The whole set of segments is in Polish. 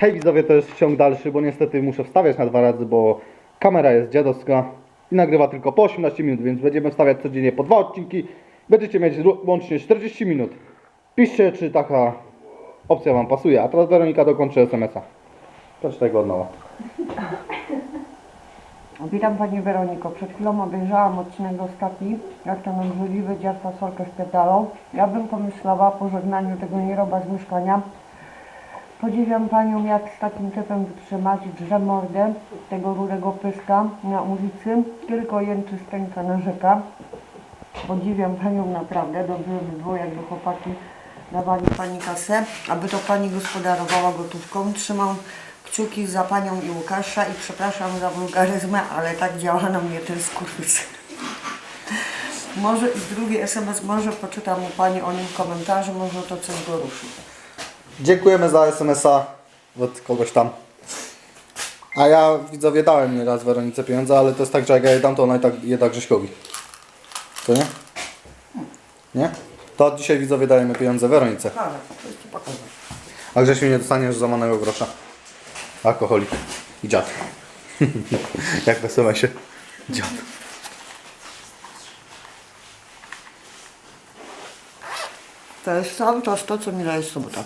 Hej widzowie, to jest ciąg dalszy, bo niestety muszę wstawiać na dwa razy, bo kamera jest dziadowska i nagrywa tylko po 18 minut, więc będziemy wstawiać codziennie po dwa odcinki. Będziecie mieć łącznie 40 minut. Piszcie, czy taka opcja Wam pasuje. A teraz Weronika dokończy SMS-a. Przeczytaj go od nowa. Witam Pani Weroniko. Przed chwilą obejrzałam odcinek ostatni, jak ten obrzydliwy dziad fasolkę wpierdalał. Ja bym pomyślała po żegnaniu tego nieroba z mieszkania. Podziwiam Panią, jak z takim typem wytrzymać, drze mordę tego rudego pyska na ulicy. Tylko jęczy stęka narzeka. Podziwiam Panią naprawdę. Dobrze by było, jakby chłopaki dawali Pani kasę, aby to Pani gospodarowała gotówką. Trzymam kciuki za Panią i Łukasza i przepraszam za wulgaryzmę, ale tak działa na mnie ten skurwys. Może drugi SMS, może poczytam u Pani o nim komentarze, może to coś go ruszy. Dziękujemy za SMS-a od kogoś tam. A ja widzowie dałem nieraz Weronice pieniądze, ale to jest tak, że jak ja je dam, to ona i tak je da Grześkowi. To nie? Nie? To od dzisiaj widzowie dajemy pieniądze Weronice. Ci pokazać. A Grzesiu nie dostanie już złamanego grosza. Alkoholik. I dziad. Jak w SMS-ie. Dziad. To jest cały czas to, co mi daje sobota.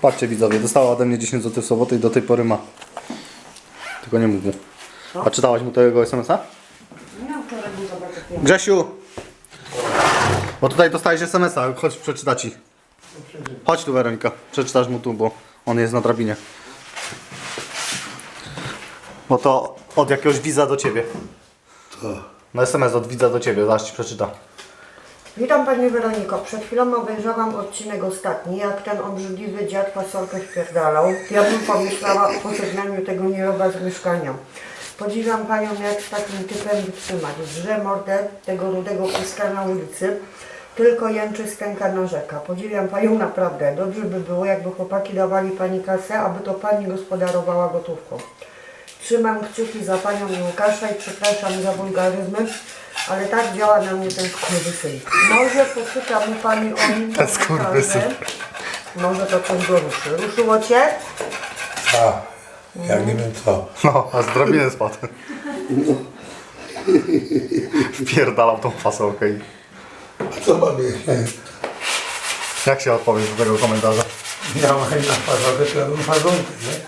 Patrzcie widzowie, dostała ode mnie 10 zł w sobotę i do tej pory ma. Tylko nie mów mu. A czytałaś mu tego SMS-a? Ja wczoraj był. Grzesiu! Bo tutaj dostałeś SMS-a, chodź przeczyta ci. Chodź tu Weronika, przeczytasz mu tu, bo on jest na drabinie. Bo to od jakiegoś widza do ciebie. No SMS od widza do ciebie, zaraz ci przeczyta. Witam Pani Weroniko. Przed chwilą obejrzałam odcinek ostatni, jak ten obrzydliwy dziad fasolkę wpierdalał. Ja bym pomyślała o pożegnaniu tego nieroba z mieszkania. Podziwiam Panią, jak z takim typem wytrzymać. Drze mordę tego rudego pyska na ulicy. Tylko jęczy stęka narzeka. Podziwiam Panią naprawdę. Dobrze by było, jakby chłopaki dawali Pani kasę, aby to Pani gospodarowała gotówką. Trzymam kciuki za Panią i Łukasza i przepraszam za wulgaryzmy, ale tak działa na mnie ten skurwysyn. Może poczyta mu Pani o nim Ten skurwysyn. Może to coś go ruszy. Ruszyło Cię? A, jak nie wiem co. No, a z drabiny spadł. Wpierdalał tą fasolkę i... A co mam jeść? Jak się odpowiesz do tego komentarza? Ja mam na fazonkę, to ja bym fazonkę, nie?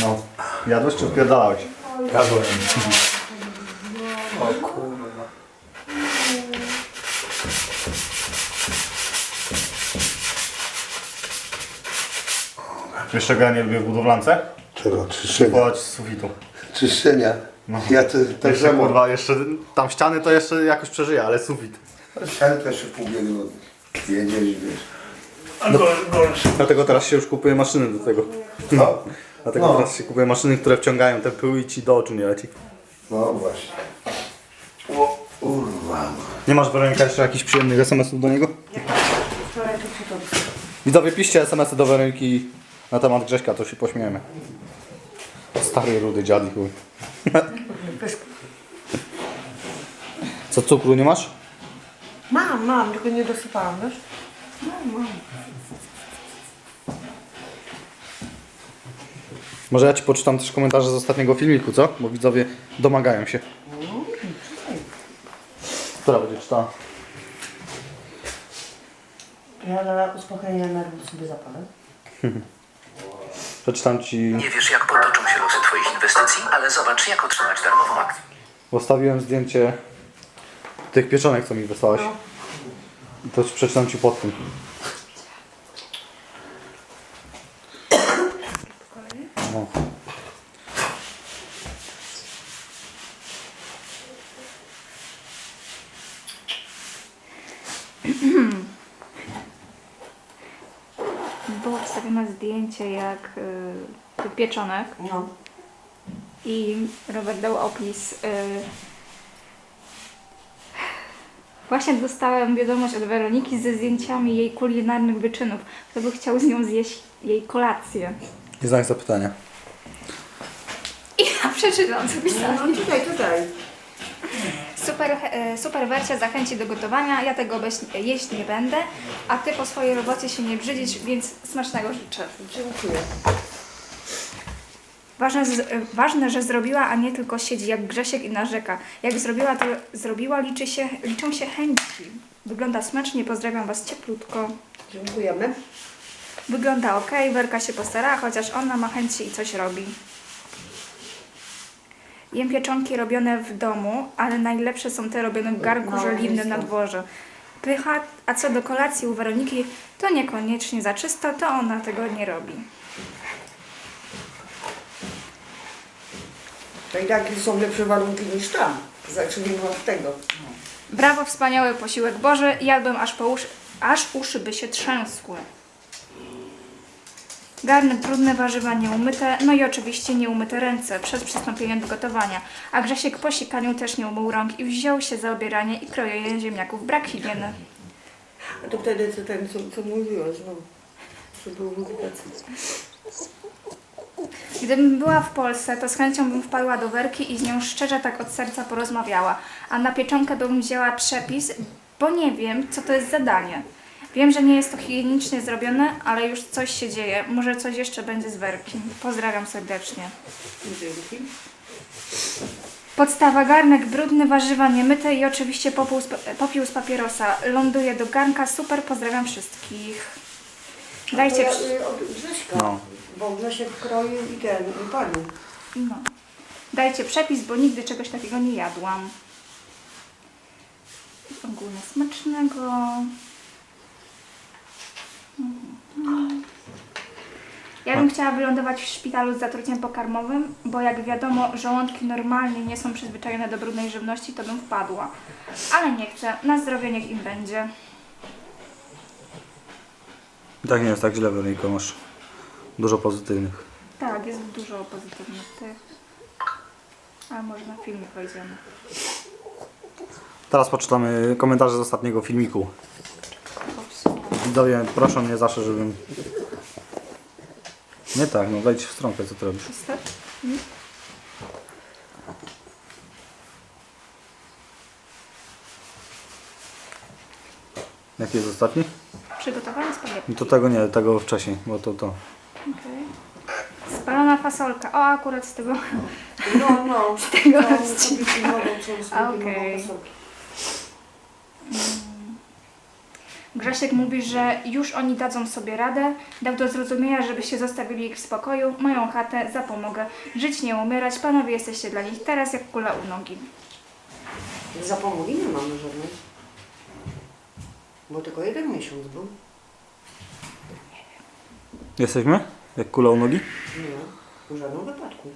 No. Jadłeś czy wpierdalałeś? Jadłem. O kurwa. Wiesz czego ja nie lubię w budowlance? Czego? Czyszczenia. Kupować z sufitu. Czyszczenia. Ja to tak Jeszcze samo. kurwa, jeszcze tam ściany to jeszcze jakoś przeżyję, ale sufit. Chciałem też w pół biegu jedziesz, wiesz. Dlatego teraz się już kupuje maszyny do tego. No. Dlatego No. teraz się kupuje maszyny, które wciągają te pyły i ci do oczu nie leci. No właśnie. O kurwa. Nie masz Weronika jeszcze jakichś przyjemnych SMS-ów do niego? Wczoraj to. Widzowie, piszcie SMS-y do Weroniki na temat Grześka, to się pośmiejemy. Stary, rudy dziad i chuj. Co, cukru nie masz? Mam, mam, tylko nie dosypałam, wiesz? Mam, mam. Może ja ci poczytam też komentarze z ostatniego filmiku, co? Bo widzowie domagają się. Która będzie czytała? Ja na uspokojenie nerwów sobie zapalę. Przeczytam ci, Nie wiesz, jak potoczą się losy Twoich inwestycji, ale zobacz, jak otrzymać darmową akcję. postawiłem zdjęcie tych pieczonek, co mi wysłałaś. I to przeczytam ci pod tym. No. Było wstawione zdjęcie jak y, tych pieczonek No. i Robert dał opis. Y, właśnie dostałem wiadomość od Weroniki ze zdjęciami jej kulinarnych wyczynów. Kto by chciał z nią zjeść jej kolację. I znajdź zapytania. I ja przeczytam, co pisałam. No tutaj, tutaj. Super. super, e, super wersja zachęci do gotowania. Ja tego bez, jeść nie będę, a ty po swojej robocie się nie brzydzisz, więc smacznego życzę. Dziękuję. Ważne, ważne, że zrobiła, a nie tylko siedzi jak Grzesiek i narzeka. Jak zrobiła, to zrobiła, liczy się, liczą się chęci. Wygląda smacznie, pozdrawiam Was cieplutko. Dziękujemy. Wygląda ok, Werka się postarała, chociaż ona ma chęci i coś robi. Jem pieczonki robione w domu, ale najlepsze są te robione w garnku No, żeliwnym na dworze. Pycha, a co do kolacji u Weroniki, to niekoniecznie za czysto, to ona tego nie robi. To i tak są lepsze warunki niż tam. Zacznijmy od tego. Brawo, wspaniały posiłek Boży, jadłem aż po uszy, aż uszy by się trzęsły. Garnek brudne, warzywa nieumyte, no i oczywiście nieumyte ręce przed przystąpieniem do gotowania. A Grzesiek po sikaniu też nie umył rąk i wziął się za obieranie i krojenie ziemniaków. Brak higieny. A to wtedy co ten, co, co mówiłaś, no. Że był tacy. Gdybym była w Polsce, to z chęcią bym wpadła do Werki i z nią szczerze tak od serca porozmawiała. A na pieczonkę bym wzięła przepis, bo nie wiem, co to jest zadanie. Wiem, że nie jest to higienicznie zrobione, ale już coś się dzieje. Może coś jeszcze będzie z Werki. Pozdrawiam serdecznie. Podstawa garnek brudny, warzywa niemyte i oczywiście popiół z papierosa. Ląduje do garnka, super, pozdrawiam wszystkich. Dajcie... Ja, przy- y, od Grześka. No. Bo Grzesiek kroił i ten, i pani. No. Dajcie przepis, bo nigdy czegoś takiego nie jadłam. Ogólnie smacznego. Ja bym chciała wylądować w szpitalu z zatruciem pokarmowym, bo jak wiadomo, żołądki normalnie nie są przyzwyczajone do brudnej żywności, to bym wpadła. Ale nie chcę. Na zdrowie niech im będzie. I tak nie jest tak źle, Weroniko, masz dużo pozytywnych. Tak, jest dużo pozytywnych tych. Ale może na filmik wejdziemy. Teraz poczytamy komentarze z ostatniego filmiku. Widzowie proszę mnie zawsze, żebym... Nie tak, no wejdź w stronkę, co ty robisz. Jaki jest ostatni? Spaghetti. No to tego nie, tego wcześniej, bo to to. Okay. Spalona fasolka. O, akurat z tego. No, no. Z tego odcinka. nową, co sobie Okej. fasolkę. Grzesiek mówi, że już oni dadzą sobie radę. Dał do zrozumienia, żebyście zostawili ich w spokoju. Moją chatę, zapomogę. Żyć, nie umierać. Panowie jesteście dla nich teraz jak kula u nogi. Zapomogi nie mamy żadnej. Bo tylko jeden miesiąc był. Jesteśmy? Jak kula u nogi? Nie, w żadnym wypadku.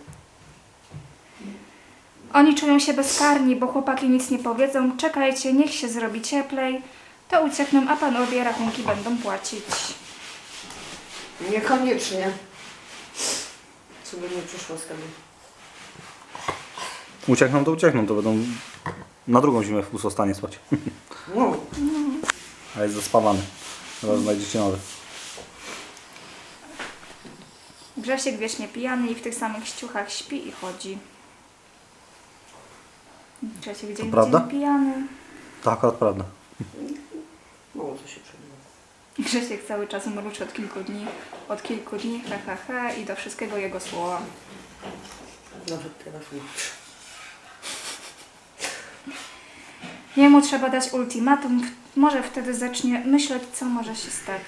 Oni czują się bezkarni, bo chłopaki nic nie powiedzą. Czekajcie, niech się zrobi cieplej. To uciekną, a panowie rachunki będą płacić. Niekoniecznie. Co by nie przyszło z tego. Uciekną to uciekną, to będą na drugą zimę w pustostanie spać. No, A jest zaspawany. Zaraz znajdziecie nowy. Grzesiek wiecznie pijany i w tych samych ściuchach śpi i chodzi. Grzesiek dzień prawda? dzień pijany. To akurat prawda. mało co się przebiło. Grzesiek cały czas mruczy od kilku dni, od kilku dni, ha, ha, ha i do wszystkiego jego słowa. Nawet teraz nie. Jemu trzeba dać ultimatum, może wtedy zacznie myśleć, co może się stać.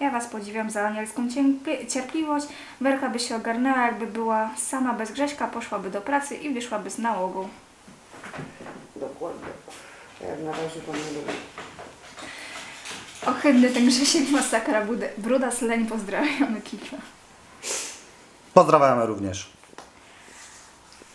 Ja Was podziwiam za anielską cierpli- cierpliwość. Werka by się ogarnęła, jakby była sama bez Grześka, poszłaby do pracy i wyszłaby z nałogu. Dokładnie. Ja na razie to nie lubię. Ohydny ten Grzesiek, masakra, bruda, bruda sleń, pozdrawiam ekipę. Pozdrawiamy również.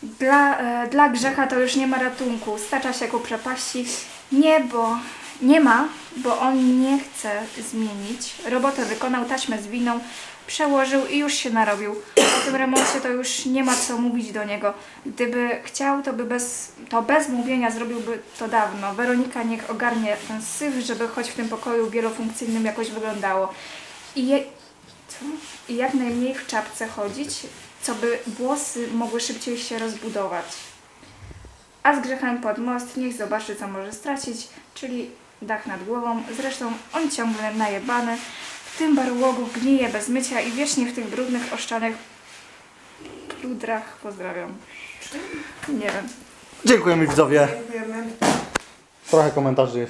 Dla, e, dla grzecha to już nie ma ratunku. Stacza się ku przepaści. Nie, bo nie ma, bo on nie chce zmienić. Robotę wykonał, taśmę zwinął, przełożył i już się narobił. O tym remoncie to już nie ma co mówić do niego. Gdyby chciał, to by bez, to bez mówienia zrobiłby to dawno. Weronika niech ogarnie ten syf, żeby choć w tym pokoju wielofunkcyjnym jakoś wyglądało. I, je? I jak najmniej w czapce chodzić. co by włosy mogły szybciej się rozbudować. A z grzechem pod most niech zobaczy, co może stracić, czyli dach nad głową. Zresztą on ciągle najebany, w tym barłogu gnije bez mycia i wiecznie w tych brudnych, oszczanych pludrach. Pozdrawiam. Nie wiem. Dziękujemy widzowie. Dziękujemy. Trochę komentarzy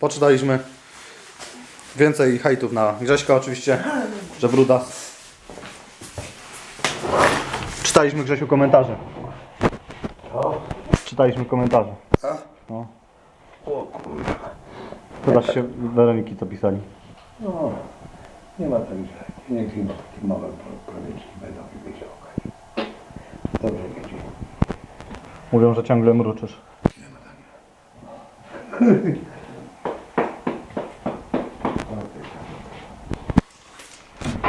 poczytaliśmy. Więcej hejtów na Grześka oczywiście, że bruda. Czytaliśmy Grzesiu komentarze. Czytaliśmy komentarze. A? No. Pytasz się Weroniki co pisali. No, nie ma tak źle. Niech im mały koniecznie będą okej. Dobrze wiedzie. Mówią, że ciągle mruczysz.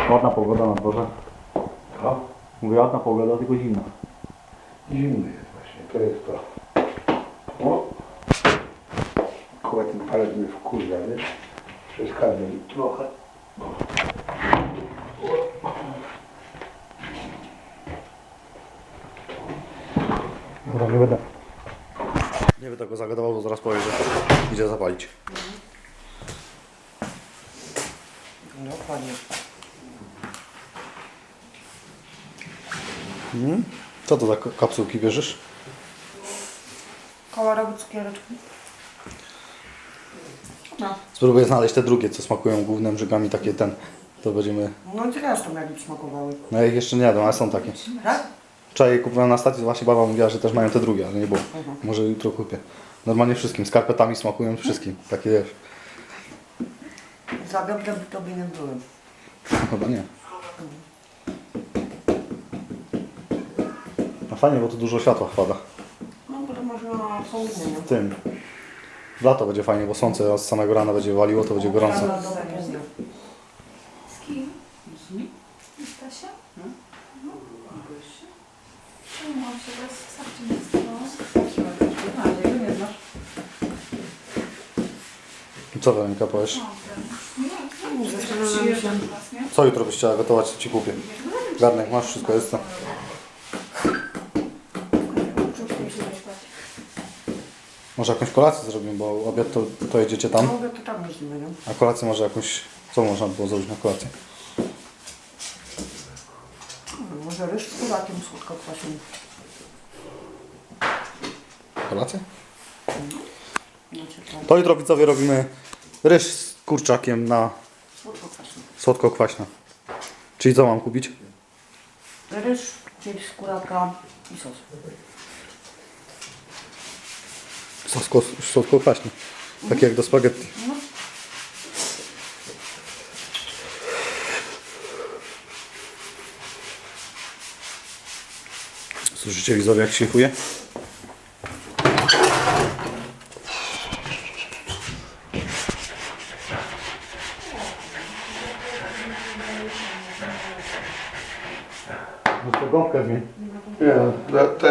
Ładna pogoda na dworze. To Mówię ładna pogoda, tylko zimna. zimny jest właśnie, to jest to. O! Kurwa, ten palec mnie wkurza, wiesz? Przeszkadza mi trochę. Dobra, nie będę. Nie będę go zagadował, bo zaraz powie, że idzie zapalić. No panie. Co to za k- kapsułki bierzesz? Koło robić cukiereczki. No. Spróbuję znaleźć te drugie, co smakują głównymi brzegami, takie ten. To będziemy... No zresztą jak mi smakowały. No ja ich jeszcze nie jadłem, ale są takie. Tak? Wczoraj kupiłem na stacji, właśnie baba mówiła, że też mają te drugie, ale nie było. Może jutro kupię. Normalnie wszystkim, skarpetami smakują wszystkim. Takie wiesz. Za dobrze by tobie nie byłem. Chyba nie. No fajnie, bo tu dużo światła wpada. No bo to można południe, nie? W tym. W lato będzie fajnie, bo słońce z samego rana będzie waliło, to będzie gorąco. Dobra, dobra, dobra. Z kim? Z Stasia? No. Czemu mam się bez starczy nie stało? Co Weronika powiesz? Zastanawiam się. Co jutro byś chciała gotować, to ci kupię. Garnek masz, wszystko jest tam. Może jakąś kolację zrobimy, bo obiad to, to jedziecie tam. Mogę to tam weźmiemy, nie? A kolację może jakąś... Co można było zrobić na kolację? No, Może ryż z kurakiem słodko kwaśnym. Kolację? Znaczy to To jutro widzowie robimy ryż z kurczakiem na słodko kwaśny. słodko-kwaśne. Czyli co mam kupić? Ryż, czyli z kuraka i sos. Sos ko- słodko-kwaśny. Taki jak do spaghetti. Słyszycie widzowie jak szlifuje? No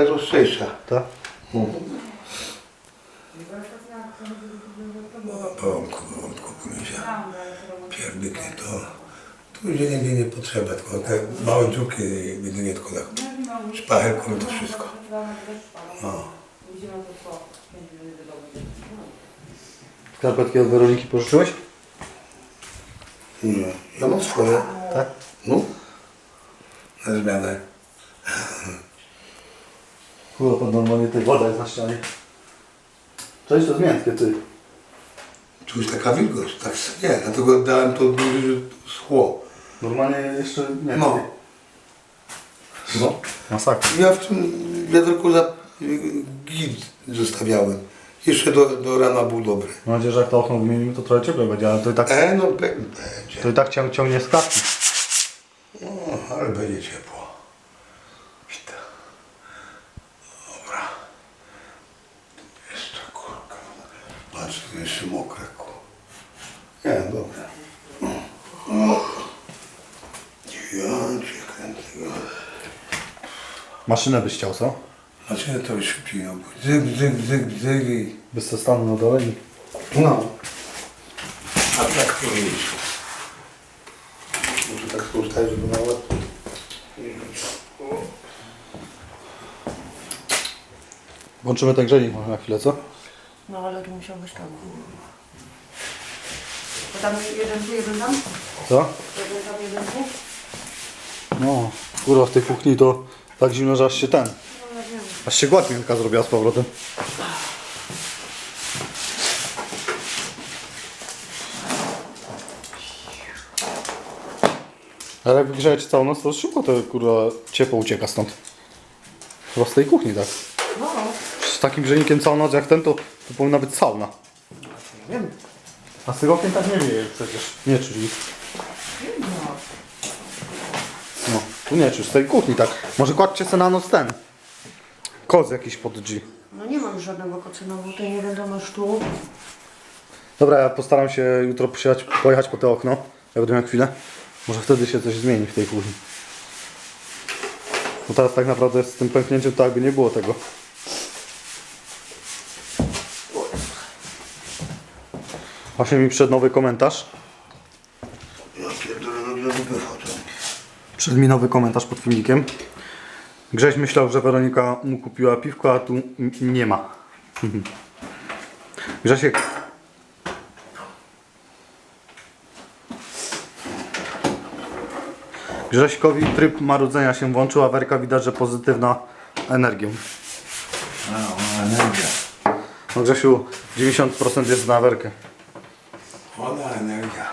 jest ostrzejsza. Tak? Pomku, pomku, misia. Pierdyknie to. Tu gdzie nigdzie nie potrzeba, tylko te małe dziurki jedynie tylko tak. Szpachelką i to wszystko. No. Skarpetki od Weroniki pożyczyłeś? Nie. Ja mam swoje. Tak. No. Na zmianę. Chyba to normalnie tutaj woda jest na ścianie. Cześć, to zmiętkie ty. Jest taka wilgoć, tak nie, dlatego dałem to schło. Normalnie jeszcze nie. No. No. Masakra. Ja w tym wiaderku za git zostawiałem. Jeszcze do, do rana był dobry. Mam nadzieję, że jak to okno wymienimy, to trochę cieplej będzie, ale to i tak, E, no be- będzie. to i tak cią, ciągnie z klatki. O, ale będzie ciepło. Maszynę byś chciał, co? Maszynę to już kupiłem. Zyg, zyg, zyg, zyg i... Byś to stanął na dole i... No. A tak powinniśmy. Muszę tak skorzystać, żeby na łatwo. Włączymy ten grzejnik może na chwilę, co? No, ale tu musiał być tam. Bo tam jeden tu, jeden tam? Co? Jeden tam, jeden tu? No, kurwa w tej kuchni to tak zimno, że aż się ten. Aż się gładź miękka zrobiła z powrotem. Ale jak wygrzejecie całą noc, to szybko to kurwa ciepło ucieka stąd. Chyba z tej kuchni, tak. No, Z takim grzejnikiem całą noc jak ten, to, to powinna być sauna. wiem. A z okien tak nie wieje przecież. Nie czuć nic. No, tu nie czuć, z tej kuchni tak. Może kładźcie sobie na noc ten. Koz jakiś pod drzwi. No nie mam żadnego kocyna, bo to nie wiadomo już tu. Dobra, ja postaram się jutro pojechać, pojechać po te okno. Ja będę miał chwilę. Może wtedy się coś zmieni w tej kuchni. Bo teraz tak naprawdę z tym pęknięciem to jakby nie było tego. Właśnie mi przed nowy komentarz. Ja pierdolę, no gdzie wychodzą. Mi nowy komentarz pod filmikiem. Grześ myślał, że Weronika mu kupiła piwko, a tu nie ma. Grzesiek. Grześkowi tryb marudzenia się włączył, a Werka widać, że pozytywna energią. A, energia. No Grzesiu, 90% jest na Werkę. Ona energia.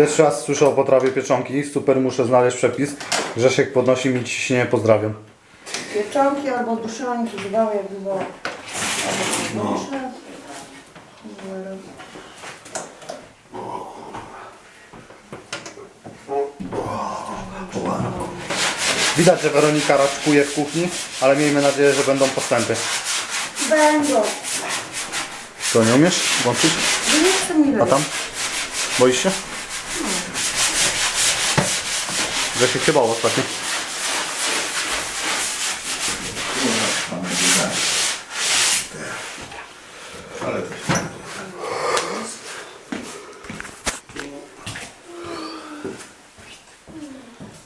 Pierwszy raz słyszę o potrawie pieczonki. Super, muszę znaleźć przepis. Grzesiek podnosi mi ciśnienie, pozdrawiam. Pieczonki albo duszonki, wydało jak było. Albo dusze. Widać, że Weronika raczkuje w kuchni, ale miejmy nadzieję, że będą postępy. Będą. To nie umiesz włączyć? Nie chcę mi A tam? Boisz się? Że się chyba ostatnio. Ale to się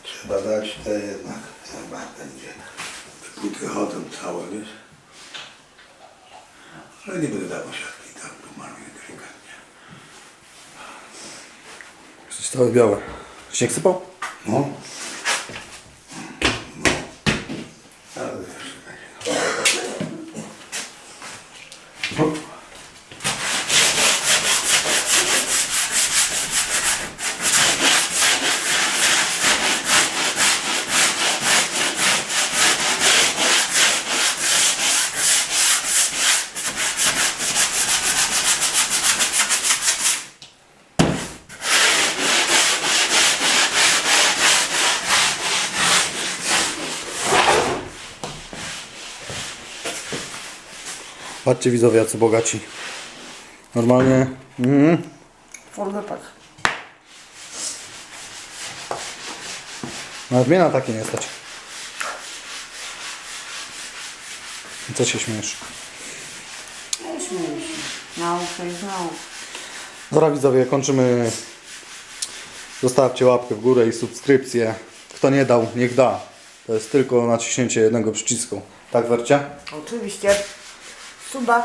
Trzeba dać te jednak, chyba będzie. Płyty chodzą całe, wiesz. Ale nie będę dawał siatki, tak pomaluję delikatnie. Jesteś całe białe. Śnieg sypał? Patrzcie widzowie, jacy bogaci. Normalnie. Mhm. For wypad. Nawet mnie na takie nie stać. Co się śmiesz? Nie śmieję się. Nauka jest nauka. Dobra widzowie, kończymy. Zostawcie łapkę w górę i subskrypcję. Kto nie dał, niech da. To jest tylko naciśnięcie jednego przycisku. Tak, Wercia? Oczywiście. Su bak